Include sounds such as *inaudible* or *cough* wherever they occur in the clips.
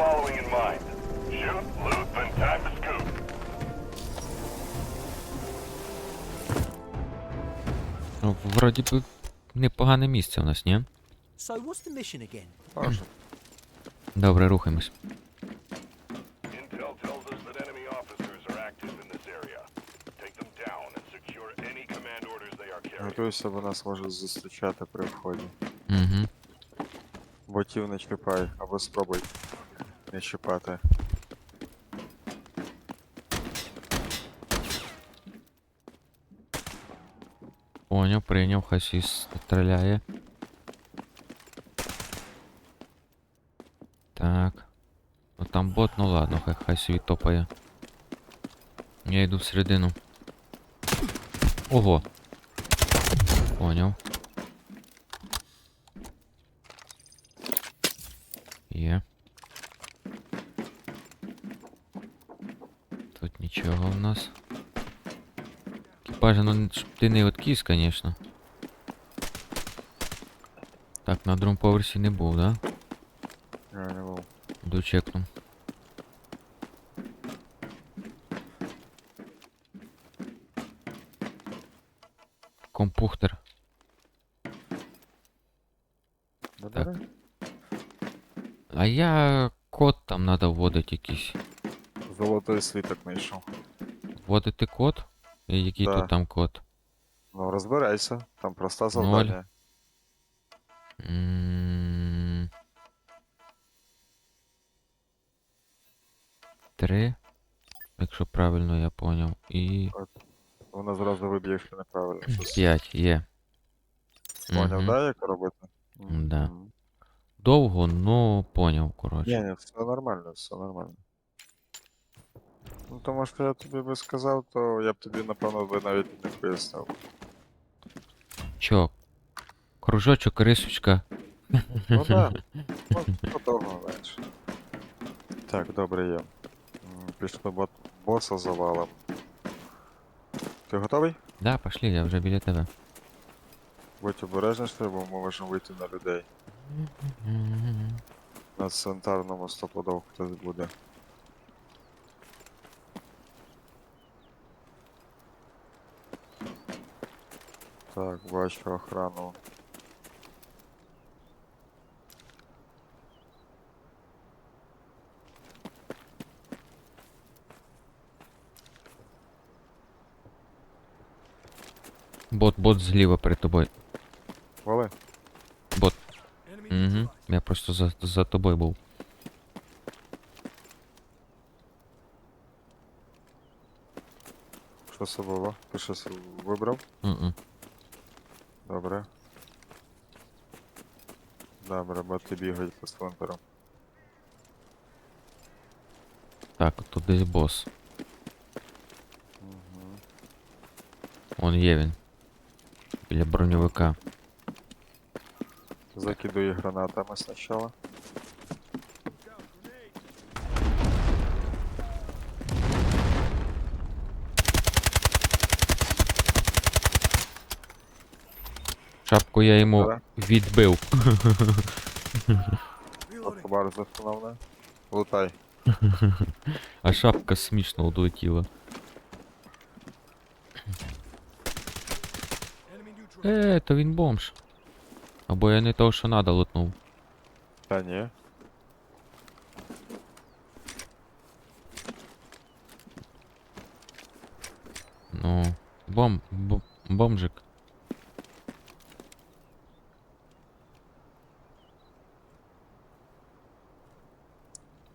following in mind. Shoot, loot, then time to scoop. Ну, вроді би непогане місце у нас, ні? So what's the mission again? Може. Добре, рухаємось. Intel tells us that enemy officers are active in this area. Take them down and secure any command orders they are carrying. Готуйся, бо нас можуть зустрічати при вході. Угу. Ботів не чіпай, або спробуй не чіпати. Поняв, прийняв, хай свій стріляє. Так. Ну там бот, ну ладно, хай хай собі топає. Я йду всередину. Ого. Поняв. нічого в нас. Екіпажа, ну щоб ти не откіс, конечно. Так, на другому поверсі не був, да? Я не був. Йду чекну. Компухтер. Добре? А я код там надо вводити якийсь. Золотий світок знайшов. Вводити код? І який Да. тут там код? Ну розбирайся, там проста завдання. М, Три. Якщо правильно я поняв. І Воно зразу виб'є, якщо неправильно. щось. п'ять є. Поняв, Мгм. да, як робити? Да. Довго, ну поняв, Ні, коротше. ні, все нормально, все нормально. Ну тому що я тобі би сказав, то я б тобі, напевно, би навіть не пояснив. Чо? Кружочок, рисочка. Ну да. Ну, подовго менше. Так, добре є. М, Пішли бот боса завалом. Ти готовий? Да, пошли, я вже біля тебе. Будь обережніше, бо ми можемо вийти на людей. На центральному стопудов хтось буде. Так, бачу охрану. Бот, бот зліва перед тобою. Вали? Угу. Я просто за, за тобою був. Що це було? Ти щось вибрав? Мгм. Добре. Добре, боти бігають по центру. Так, от тут десь бос. Угу. Он є він. Біля броньовика. Закидую гранатами спочатку. Шапку я йому Ага. відбив. Хабар застановне. Лутай. *laughs* А шапка смішно влетіла. Е, то він бомж. Або я не того, що надо лутнув. Та ні. Ну, бом... б- бомжик.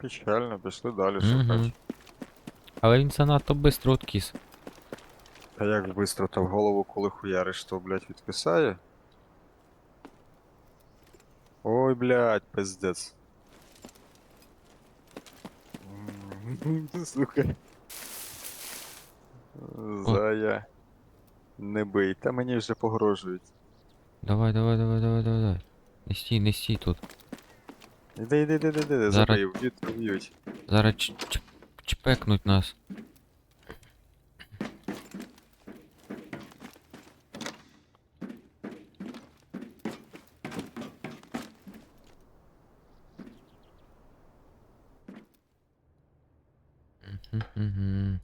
Печально, пішли далі Мгм. шукати. Але він занадто швидко откис. А як быстро то в голову, коли хуяриш, то, блядь, відкисає? Ой, блядь, пиздец. М, *laughs* Сука. Зая. Не бий, та мені вже погрожують. Давай, давай, давай, давай, давай, давай. Не стій, не стій тут. Іди, іди, іди, іди, іди, Зараз- забий, вб'ють, вб'ють. Зараз ч- ч- чпекнуть нас. Мгм.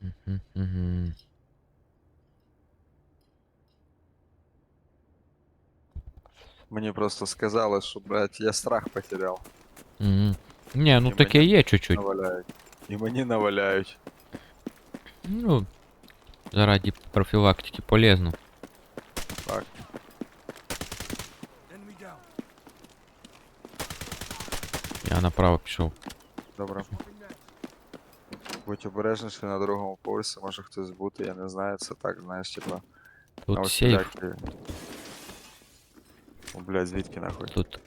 Мгм, мгм. Мені просто сказали, що, блядь, я страх потеряв. Мгм. Ні, ну І таке мені є чуть-чуть. Наваляють. І мені наваляють. Ну, заради профілактики полезно. Так. Я направо пішов. Добре. Будь обережніше на другому поверсі, може хтось бути, я не знаю, це так, знаєш, типа. Тут на сейф, усілякі- О, блядь, звідки нахуй? тут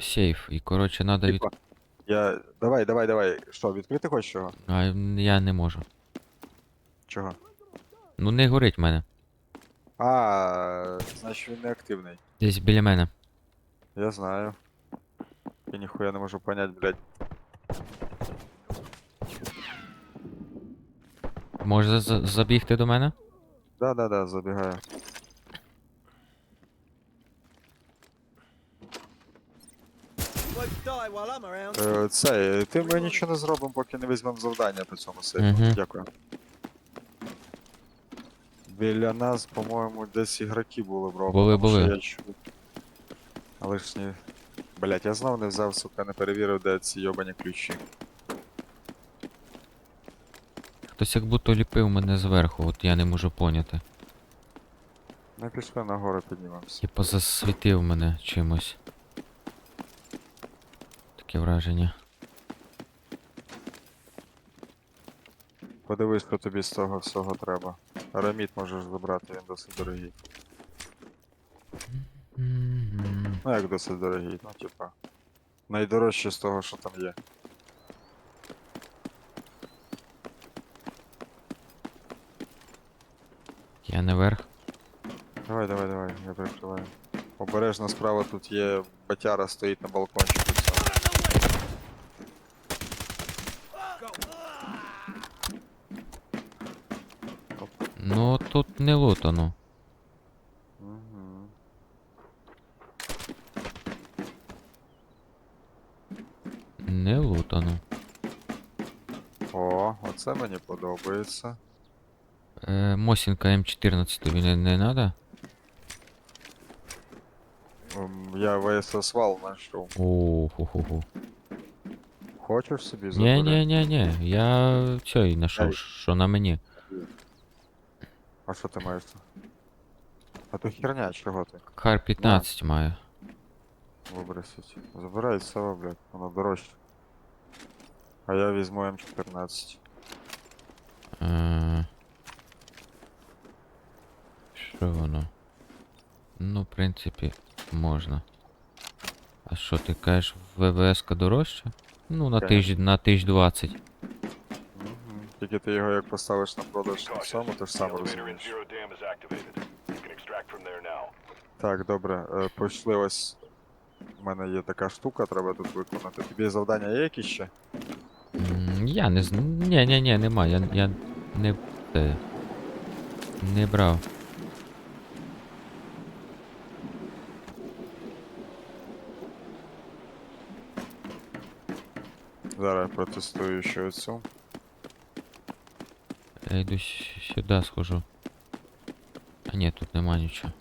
сейф. І коротше надо від. Типа, я. Давай, давай, давай. Що, відкрити хочеш чого? А я не можу. Чого? Ну не горить в мене. А, значить він не активний. Десь біля мене. Я знаю. Я ніхуя не можу понять, блядь. Може за- за- забігти до мене? Да, да, да, забігаю. Е, Це, ти ми нічого не зробимо, поки не візьмемо завдання по цьому сейфу. Мгм. Дякую. Біля нас, по-моєму, десь ігроки були, бро. Були, тому що були. я чув. Але ж ні. Блять, я знов не взяв, сука, не перевірив, де ці йобані ключі. Хтось як будто ліпив мене зверху, от я не можу поняти. Ми пішли нагору піднімемося. Типа засвітив мене чимось. Таке враження. Подивись, що тобі з того всього треба. Араміт можеш забрати, він досить дорогий. Ну як досить дорогий, ну типа. Найдорожче з того, що там є. Я наверх. Давай, давай, давай, я прикриваю. Обережно справа тут є батяра стоїть на балкончику. цьому. Ну тут не лутано. Мгм. Не лутано. О, оце мені подобається. Е, Мосінка М14 тобі не, не надо? Ем, Я ВСС вал знайшов. О, ху-ху-ху. Хочеш собі Ні, забери? ні, ні, ні. Я цей знайшов, Ей. що на мені. А що ти маєш? А то херня, чого ти? Кар 15 маю. Вибросить. Забирай себе, блядь, воно дорожче. А я візьму М14. Е, Що воно? Ну, в принципі, можна. А що ти кажеш, ВВС-ка дорожча? Ну, на Конечно. тисяч, на 1020. Мгм. Тільки ти його як поставиш на продаж на цьому, ти ж сам розумієш. Так, добре, е, пішли ось. У мене є така штука, треба тут виконати. Тобі завдання є якісь ще? Я не знаю. Ні, ні, ні, нема. Я, я не. Не брав. Зараз протестую ще оцю. Я йду с- сюди схожу. А ні, тут нема нічого.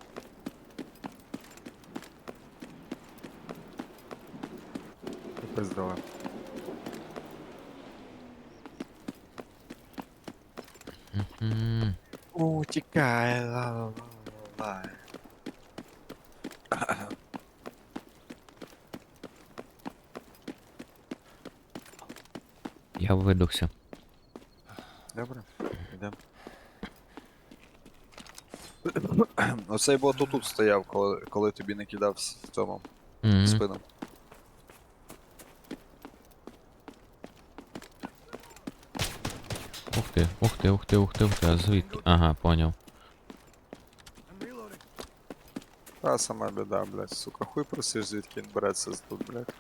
Пиздала. М, Утікай, ла-ла-ла-ла. Я видохся. *clears throat* Оцей бот отут стояв, коли, коли тобі не кидав с- в цьому Мгм. спину. Ух ти, ух ти, ух ти, ух ти, ух ти. А звідки? Ага, поняв. Та сама біда, блядь, сука, хуй просиш, звідки він береться тут, блядь.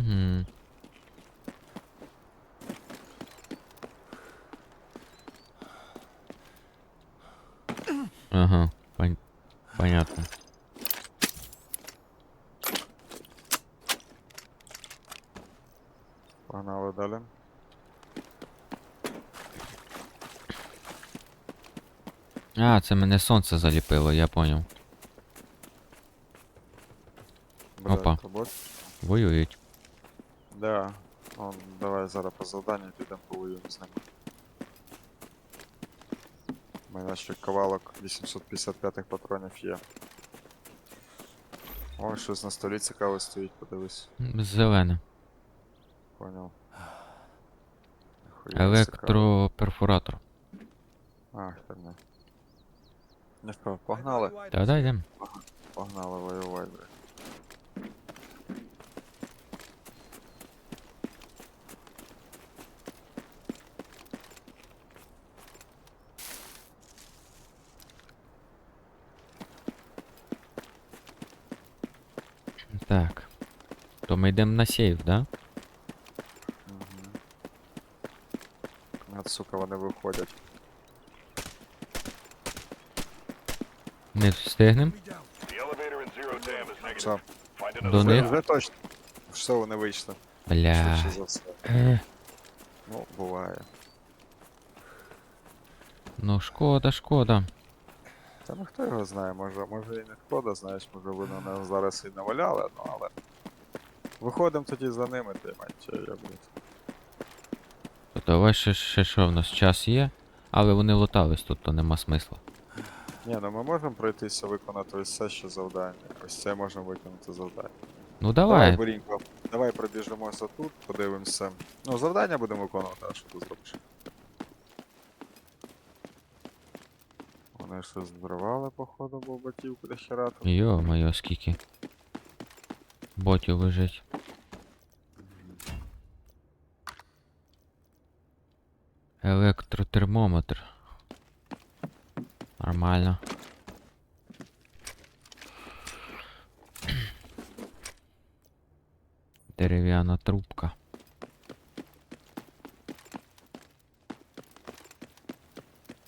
Угу. Ага, пон... понятно. Погнали далі. А, це мене сонце заліпило, я поняв. Опа. Воюють. Да. Ну, давай зараз по завданню підемо повоюємо з ними. У мене ще ковалок 855 патронів є. О, щось на столі цікаве стоїть, подивись. Зелене. Понял. Ніхуя цікаво. Електроперфоратор. А, херня. Не впав, погнали. Evaluate Та дай йдем. Погнали воювати, блядь. Так. То ми йдемо на сейф, да? Угу. От, сука, вони виходять. Не встигнем. me down. The elevator in Zero Dam is negative. Що? Find До них? Вже точно. Все, вони вийшли. Бля. Швидше за все. Е, Ну, буває. ну шкода, шкода. Та ну хто його знає, може, може і не шкода, знаєш, може ви на нас зараз і наваляли, ну але. Виходимо тоді за ними, ти мать, я, блядь. То давай ще, ще що в нас час є, але вони лутались тут, то нема смисла. Ні, ну ми можемо пройтися виконати ось це ще завдання. Ось це можемо виконати завдання. Ну Давай, давай. Борінько, давай пробіжимося тут, подивимося. Ну, завдання будемо виконувати, а що ти зробиш? Вони щось зривали, походу, бо ботів куди хера. Йо-моє, скільки. Ботів лежить. Електротермометр. Нормально. Дерев'яна трубка.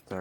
Так,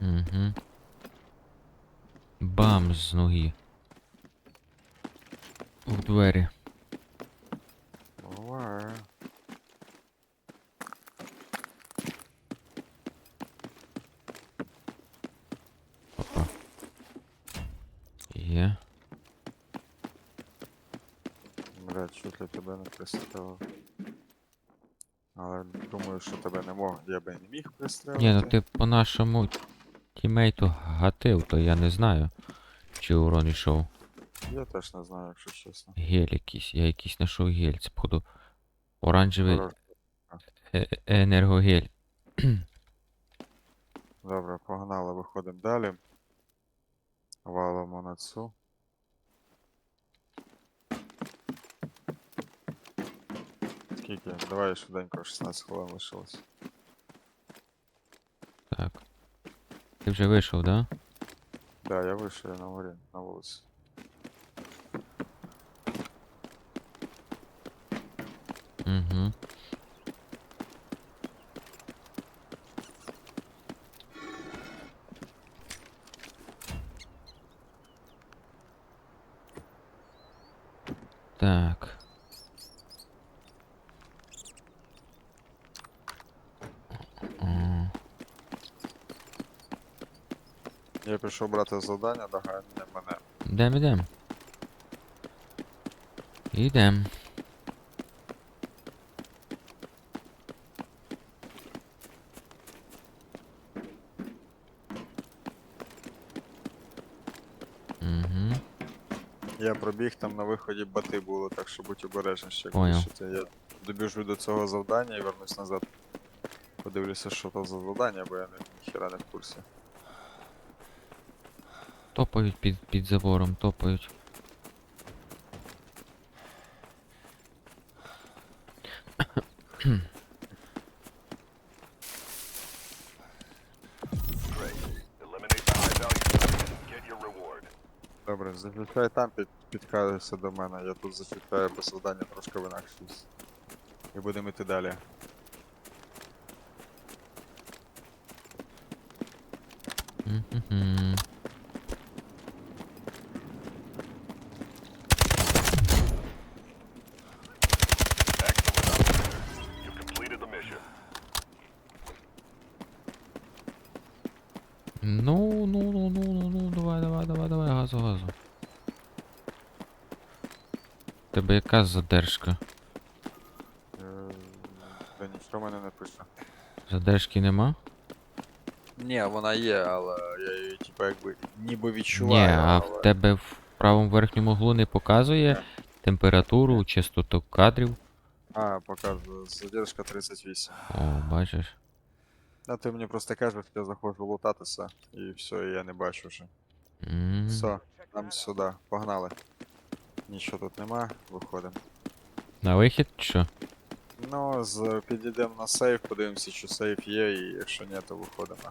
Угу. Бам з ноги. В двері. Опа. Є. Блядь, тебе не пристрелив. Але думаю, що тебе не мог, я би не міг пристрелити. Ні, ну ти по нашому тімейту гатив, то я не знаю. Чи урон йшов. Я теж не знаю, якщо чесно. Гель якийсь. Я якийсь знайшов гель. Це походу оранжевий е- е- енергогель. *clears throat* Добре, погнали, виходимо далі. Валимо на цю. Скільки? Давай швиденько 16 хвилин лишилось. Ти вже вийшов, да? Да, я вийшов я на горі, на вулиці. Угу. Так. Пішов брати завдання, доганяй мене. Ідем. Ідем. Угу. Я пробіг там на виході бати було, так що будь обережний ще Понял. кличете. Я добіжу до цього завдання і вернусь назад. Подивлюся, що то за завдання, бо я ніхіра не в курсі. Топають під, під забором, топають. Добре, зачекай там, під, підкажешся до мене. Я тут бо завдання трошки в інакшість. І будемо йти далі. Мгм. Excellent, officer. You've completed the mission. Ну, ну, ну, ну, ну, ну, давай, давай, давай, давай, газу, газу. Тебе яка задержка? Та нічого в мене не пише. Задержки нема? Ні, вона є, але я її типа якби ніби Ні, відчуваю. а але... в тебе в правому верхньому углу не показує температуру, частоту кадрів. А, показує. Задержка 38. О, бачиш. А ти мені просто кажеш, я заходжу лутатися, і все, і я не бачу вже. М, Все, нам сюди, погнали. Нічого тут нема, виходимо. На вихід чи що? Ну, з, підійдемо на сейф, подивимося, чи сейф є, і якщо ні, то виходимо.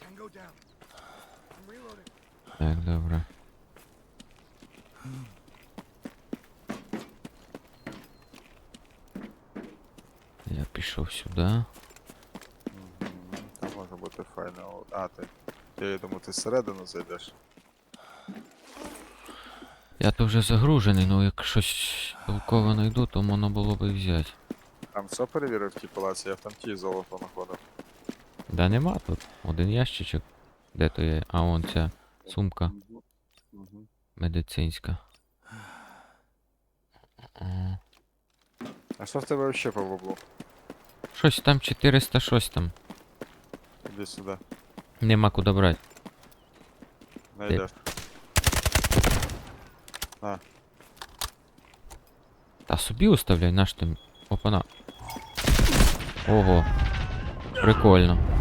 Tango down. I'm reloading. Так, добре. Я пішов сюди. А, ти. Я думаю, ти зсередину зайдеш. Я то вже загружений, ну як щось толково знайду, то можна було би і взяти. Там все перевірив в тій палаці, я в там ті золото знаходив. Да нема тут. Один ящичок. Де то є? А вон ця сумка Угу. медицинська. А що в тебе ще по баблу? Щось там 400 щось там. Іди сюди. Нема куди брати. Не А. Та собі уставляй, наш ти. Опана. Ого. Прикольно.